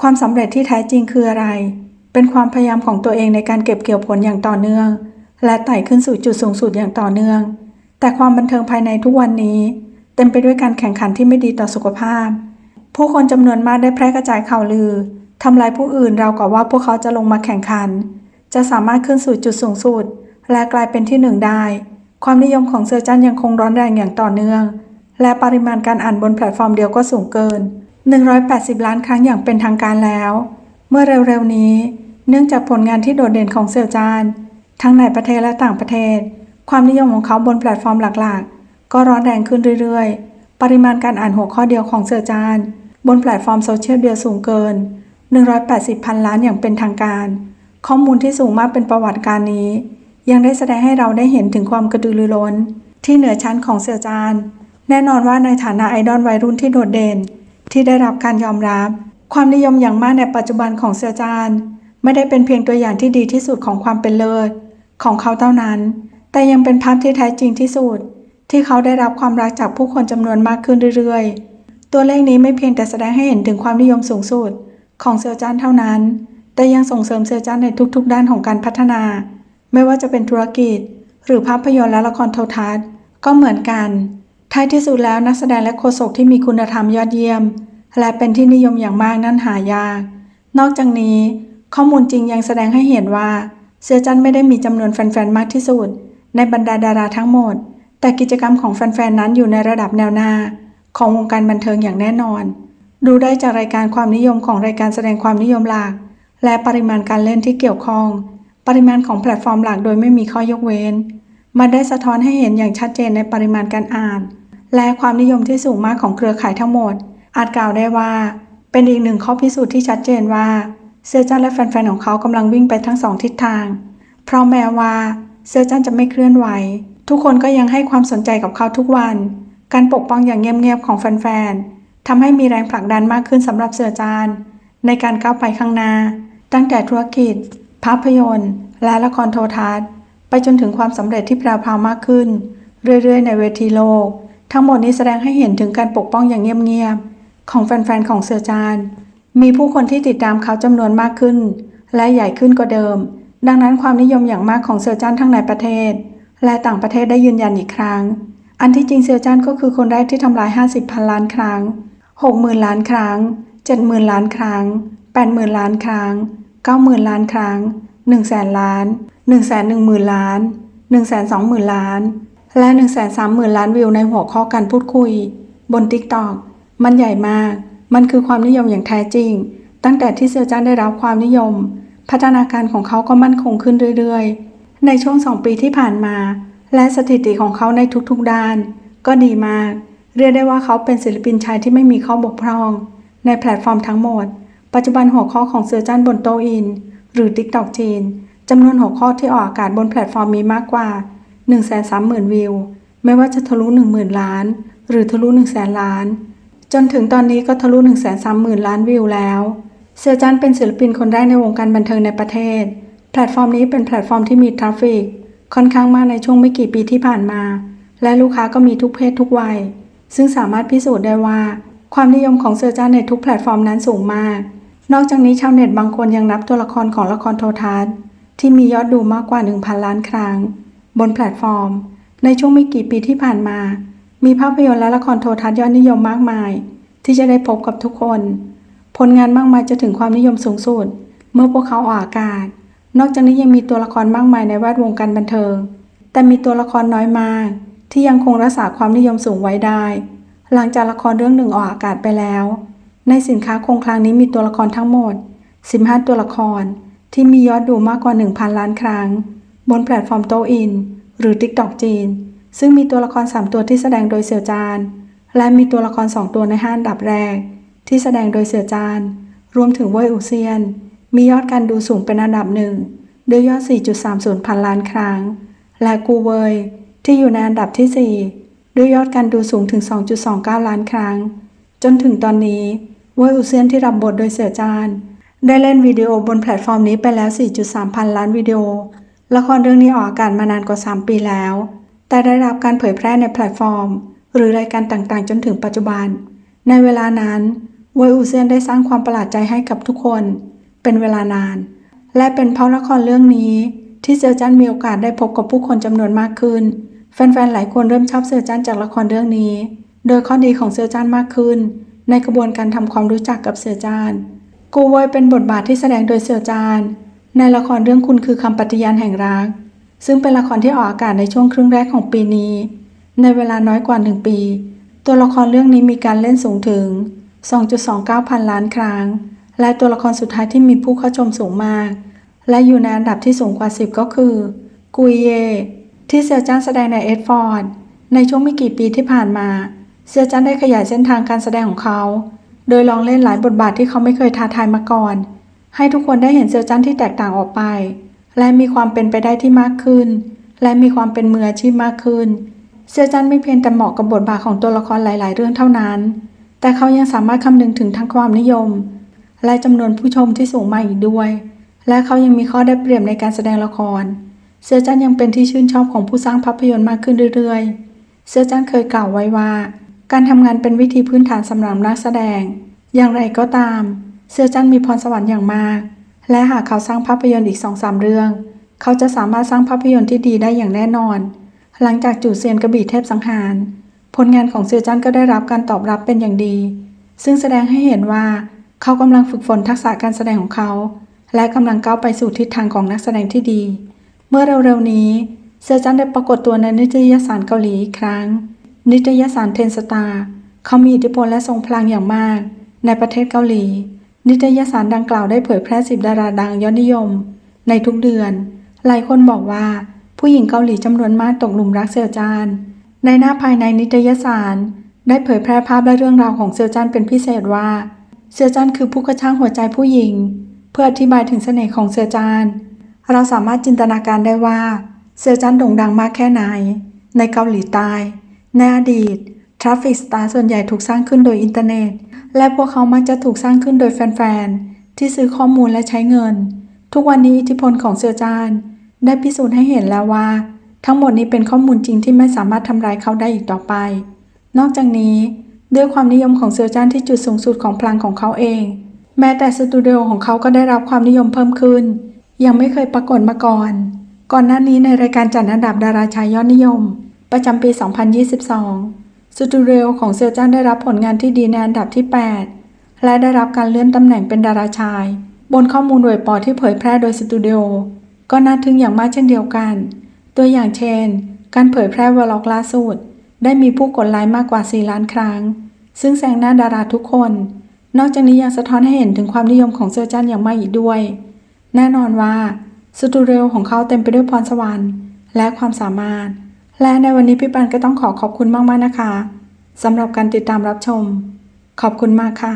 ความสำเร็จที่แท้จริงคืออะไร เป็นความพยายามของตัวเองในการเก็บเกี่ยวผลอย่างต่อเนื่อง และไต่ขึ้นสู่จุดสูงสุดอย่างต่อเนื่อง แต่ความบันเทิงภายในทุกวันนี้ เต็มไปด้วยการแข่งขันที่ไม่ดีต่อสุขภาพ ผู้คนจำนวนมากได้แพร่กระจายข่าวลือทำลายผู้อื่นราวกับว่าพวกเขาจะลงมาแข่งขัน จะสามารถขึ้นสู่จุดสูงสุด และกลายเป็นที่หนึ่งได้ ความนิยมของเซอร์จันยังคงร้อนแรงอย่างต่อเนื่อง และปริมาณการอ่านบนแพลตฟอร์มเดียวก็สูงเกิน 180 ล้านครั้งอย่างเป็นทางการแล้ว เมื่อเร็วๆนี้ เนื่องจากผลงานที่โดดเด่นของเซอร์จาน ทั้งในประเทศและต่างประเทศ ความนิยมของเขาบนแพลตฟอร์มหลักๆ ก็ร้อนแรงขึ้นเรื่อยๆ ปริมาณการอ่านหัวข้อเดียวของเซอร์จาน บนแพลตฟอร์มโซเชียลเดียวสูงเกิน 180 พันล้านอย่างเป็นทางการ ข้อมูลที่สูงมากเป็นประวัติการนี้ ยังได้แสดงให้เราได้เห็นถึงความกระตือรือร้น ที่เหนือชั้นของเสือจาน แน่นอนว่าในฐานะไอดอลวัยรุ่นที่โดดเด่น ที่ได้รับการยอมรับ ความนิยมอย่างมากในปัจจุบันของเสือจานไม่ได้เป็นเพียงตัวอย่างที่ดีที่สุดของความเป็นเลิศของเขาเท่านั้น แต่ยังเป็นภาพที่แท้จริงที่สุด ที่เขาได้รับความรักจากผู้คนจำนวนมากขึ้นเรื่อยๆ ตัวเลขนี้ไม่เพียงแต่แสดงให้เห็นถึงความนิยมสูงสุดของเสือจานเท่านั้น แต่ยังส่งเสริมเสือจานในทุกๆ ด้านของการพัฒนา ไม่ว่าจะเป็นธุรกิจ หรือภาพยนตร์และละครโทรทัศน์ ก็เหมือนกัน ท้ายที่สุดแล้วนักแสดงและโฆษกที่มีคุณธรรมยอดเยี่ยม และเป็นที่นิยมอย่างมากนั้นหายาก นอกจากนี้ ข้อมูลจริงยังแสดงให้เห็นว่า เสือจันไม่ได้มีจำนวนแฟนๆมากที่สุด ในบรรดาดาราทั้งหมด แต่กิจกรรมของแฟนๆนั้นอยู่ในระดับแนวหน้า ของวงการบันเทิงอย่างแน่นอน ดูได้จากรายการความนิยมของรายการแสดงความนิยมหลัก และปริมาณการเล่นที่เกี่ยวข้อง ปริมาณของแพลตฟอร์มหลักโดยไม่มีข้อยกเว้น มันได้สะท้อนให้เห็นอย่างชัดเจนในปริมาณการอ่าน และความนิยมที่สูงมากของเครือข่ายทั้งหมด อาจกล่าวได้ว่า เป็นอีกหนึ่งข้อพิสูจน์ที่ชัดเจนว่าเซอร์จันและแฟนๆของเขากำลังวิ่งไปทั้งสองทิศทาง เพราะแม้ว่าเซอร์จันจะไม่เคลื่อนไหว ทุกคนก็ยังให้ความสนใจกับเขาทุกวัน การปกป้องอย่างเงียบๆของแฟนๆทำให้มีแรงผลักดันมากขึ้นสำหรับเซอร์จานในการก้าวไปข้างหน้า ตั้งแต่ธุรกิจ ภาพยนตร์ และละครโทรทัศน์ ไปจนถึงความสำเร็จที่แพรวพราวมากขึ้น เรื่อยๆ ในเวทีโลก ทั้งหมดนี้แสดงให้เห็นถึงการปกป้องอย่างเงียบๆของแฟนๆของเสือจาน มีผู้คนที่ติดตามเขาจำนวนมากขึ้น และใหญ่ขึ้นกว่าเดิม ดังนั้นความนิยมอย่างมากของเสือจานทั้งในประเทศ และต่างประเทศได้ยืนยันอีกครั้ง อันที่จริงเสือจานก็คือคนแรกที่ทำลาย 50พันล้านครั้ง 60,000 ล้านครั้ง 70,000 ล้านครั้ง 80,000 ล้านครั้ง 90,000 ล้านครั้ง 100,000ล้าน 110,000 ล้าน 120,000 ล้าน และ 130,000 ล้านวิวในหัวข้อการพูดคุย บน TikTok มันใหญ่มาก มันคือความนิยมอย่างแท้จริง ตั้งแต่ที่เซียวจันได้รับความนิยม พัฒนาการของเขาก็มั่นคงขึ้นเรื่อยๆ ในช่วงสองปีที่ผ่านมา และสถิติของเขาในทุกๆด้าน ก็ดีมาก เรียกได้ว่าเขาเป็นศิลปินชายที่ไม่มีข้อบกพร่อง ในแพลตฟอร์มทั้งหมด ปัจจุบันหัวข้อของเซียวจันบนโตอิน หรือ TikTok จีนจำนวนหัวข้อที่ออกอากาศบนแพลตฟอร์มมีมากกว่า 130,000 วิว ไม่ว่าจะทะลุ 10,000 ล้าน หรือทะลุ 100,000 ล้าน จนถึงตอนนี้ก็ทะลุ 130,000 ล้านวิวแล้วเซียจันเป็นศิลปินคนแรกในวงการบันเทิงในประเทศ แพลตฟอร์มนี้เป็นแพลตฟอร์มที่มีทราฟฟิกค่อนข้างมากในช่วงไม่กี่ปีที่ผ่านมา และลูกค้าก็มีทุกเพศทุกวัย ซึ่งสามารถพิสูจน์ได้ว่า ความนิยมของเซียจันในทุกแพลตฟอร์มนั้นสูงมาก นอกจากนี้ชาวเน็ตบางคนยังนับตัวละครของละครโทรทัศน์ที่มียอดดูมากกว่า 1,000 ล้านครั้ง บนแพลตฟอร์ม ในช่วงไม่กี่ปีที่ผ่านมา มีภาพยนตร์และละครโทรทัศน์ยอดนิยมมากมาย ที่จะได้พบกับทุกคน ผลงานมากมายจะถึงความนิยมสูงสุดเมื่อพวกเขาออกอากาศ นอกจากนี้ยังมีตัวละครมากมายในแวดวงการบันเทิง แต่มีตัวละครน้อยมาก ที่ยังคงรักษาความนิยมสูงไว้ได้ หลังจากละครเรื่องหนึ่งออกอากาศไปแล้ว ในสินค้าคงคลังนี้มีตัวละครทั้งหมด 15 ตัวละครที่มียอดดูมากกว่า 1,000 ล้านครั้ง บนแพลตฟอร์มโตอิน หรือ TikTok จีน ซึ่งมีตัวละคร 3 ตัวที่แสดงโดยเสี่ยวจาน และมีตัวละคร 2 ตัวในห้าอันดับแรก ที่แสดงโดยเสี่ยวจาน รวมถึงเว่ยอูเซียน มียอดการดูสูงเป็นอันดับหนึ่งด้วยยอด 4.30 พันล้านครั้ง และกูเวยที่อยู่ในอันดับที่ 4 ด้วยยอดการดูสูงถึง 2.29 ล้านครั้ง จนถึงตอนนี้เว่ยอูเซียนที่รับบทโดยเสี่ยวจานได้เล่นวิดีโอบนแพลตฟอร์มนี้ไปแล้ว 4.3 พันล้านวิดีโอ ละครเรื่องนี้ออกอากาศมานานกว่า 3 ปีแล้ว แต่ได้รับการเผยแพร่ในแพลตฟอร์ม หรือรายการต่างๆ จนถึงปัจจุบัน ในเวลานั้นเวยอูเซียนได้สร้างความประหลาดใจให้กับทุกคน เป็นเวลานาน และเป็นเพราะละครเรื่องนี้ ที่เซอร์จันมีโอกาสได้พบกับผู้คนจำนวนมากขึ้น แฟนๆ หลายคนเริ่มชอบเซอร์จันจากละครเรื่องนี้ โดยข้อดีของเซอร์จันมากขึ้น ในกระบวนการทำความรู้จักกับเซอร์จันกูเวยเป็นบทบาทที่แสดงโดยเซอร์จัน ในละครเรื่องคุณคือคำปฏิญาณแห่งรัก ซึ่งเป็นละครที่ออกอากาศในช่วงครึ่งแรกของปีนี้ ในเวลาน้อยกว่า 1 ปี ตัวละครเรื่องนี้มีการเล่นสูงถึง 2.29 พันล้านครั้ง และตัวละครสุดท้ายที่มีผู้เข้าชมสูงมาก และอยู่ในอันดับที่สูงกว่า 10 ก็คือ กุยเย ที่เซียวจ้านแสดงในเอ็ดฟอร์ด ในช่วงไม่กี่ปีที่ผ่านมา เซียวจ้านได้ขยายเส้นทางการแสดงของเขา โดยลองเล่นหลายบทบาทที่เขาไม่เคยท้าทายมาก่อน ให้ทุกคนได้เห็นเซียวจ้านที่แตกต่างออกไป และมีความเป็นไปได้ที่มากขึ้น และมีความเป็นมืออาชีพมากขึ้น เซียวจันไม่เพียงแต่เหมาะกับบทบาทของตัวละครหลาย ๆ เรื่องเท่านั้น แต่เขายังสามารถคำนึงถึงทั้งความนิยม และจำนวนผู้ชมที่สูงมาอีกด้วย และเขายังมีข้อได้เปรียบในการแสดงละคร เซียวจันยังเป็นที่ชื่นชอบของผู้สร้างภาพยนตร์มากขึ้นเรื่อย ๆ เซียวจันเคยกล่าวไว้ว่า การทำงานเป็นวิธีพื้นฐานสำหรับนักแสดง อย่างไรก็ตาม เซียวจันมีพรสวรรค์อย่างมาก และหากเขาสร้างภาพยนตร์อีกสองสามเรื่อง เขาจะสามารถสร้างภาพยนตร์ที่ดีได้อย่างแน่นอน หลังจากจู่เซียนกระบี่เทพสังหาร ผลงานของเซียวจันก็ได้รับการตอบรับเป็นอย่างดี ซึ่งแสดงให้เห็นว่า เขากำลังฝึกฝนทักษะการแสดงของเขา และกำลังก้าวไปสู่ทิศทางของนักแสดงที่ดี เมื่อเร็วๆนี้เซียวจันได้ปรากฏตัวในนิตยสารเกาหลีอีกครั้ง นิตยสารเทนสตาร์เขามีอิทธิพลและทรงพลังอย่างมาก ในประเทศเกาหลี นิตยสารดังกล่าวได้เผยแพร่สิบดาราดังยอดนิยม ในทุกเดือน หลายคนบอกว่า ผู้หญิงเกาหลีจำนวนมากตกหลุมรักเซียวจาน ในหน้าภายในนิตยสาร ได้เผยแพร่ภาพและเรื่องราวของเซียวจันเป็นพิเศษว่า เซียวจันคือผู้กระช่างหัวใจผู้หญิง เพื่ออธิบายถึงเสน่ห์ของเซียวจาน เราสามารถจินตนาการได้ว่า เซียวจันโด่งดังมากแค่ไหน ในเกาหลีใต้ในอดีตทราฟฟิกสตาร์ส่วนใหญ่ถูกสร้างขึ้นโดยอินเทอร์เน็ต และพวกเขามักจะถูกสร้างขึ้นโดยแฟนๆ ที่ซื้อข้อมูลและใช้เงิน ทุกวันนี้อิทธิพลของเซียวจาน ได้พิสูจน์ให้เห็นแล้วว่า ทั้งหมดนี้เป็นข้อมูลจริงที่ไม่สามารถทำร้ายเขาได้อีกต่อไป นอกจากนี้ ด้วยความนิยมของเซียวจานที่จุดสูงสุดของพลังของเขาเอง แม้แต่สตูดิโอของเขาก็ได้รับความนิยมเพิ่มขึ้น ยังไม่เคยปรากฏมาก่อน ก่อนหน้านี้ในรายการจัดอันดับดาราชายยอดนิยม ประจำปี 2022 สตูดิโอของเซียวจ้านได้รับผลงานที่ดีในอันดับที่ 8 และได้รับการเลื่อนตำแหน่งเป็นดาราชาย บนข้อมูลหน่วยปอที่เผยแพร่โดยสตูดิโอก็น่าทึ่งอย่างมากเช่นเดียวกัน ตัวอย่างเช่น การเผยแพร่วอล็อกล่าสุด ได้มีผู้กดไลค์มากกว่า 4 ล้านครั้ง ซึ่งแซงหน้าดาราทุกคน นอกจากนี้ยังสะท้อนให้เห็นถึงความนิยมของเซียวจันอย่างมากอีกด้วย แน่นอนว่าสตูดิโอของเขาเต็มไปด้วยพรสวรรค์ และความสามารถ และในวันนี้พี่ปันก็ต้องขอขอบคุณมากๆนะคะสำหรับการติดตามรับชม ขอบคุณมากค่ะ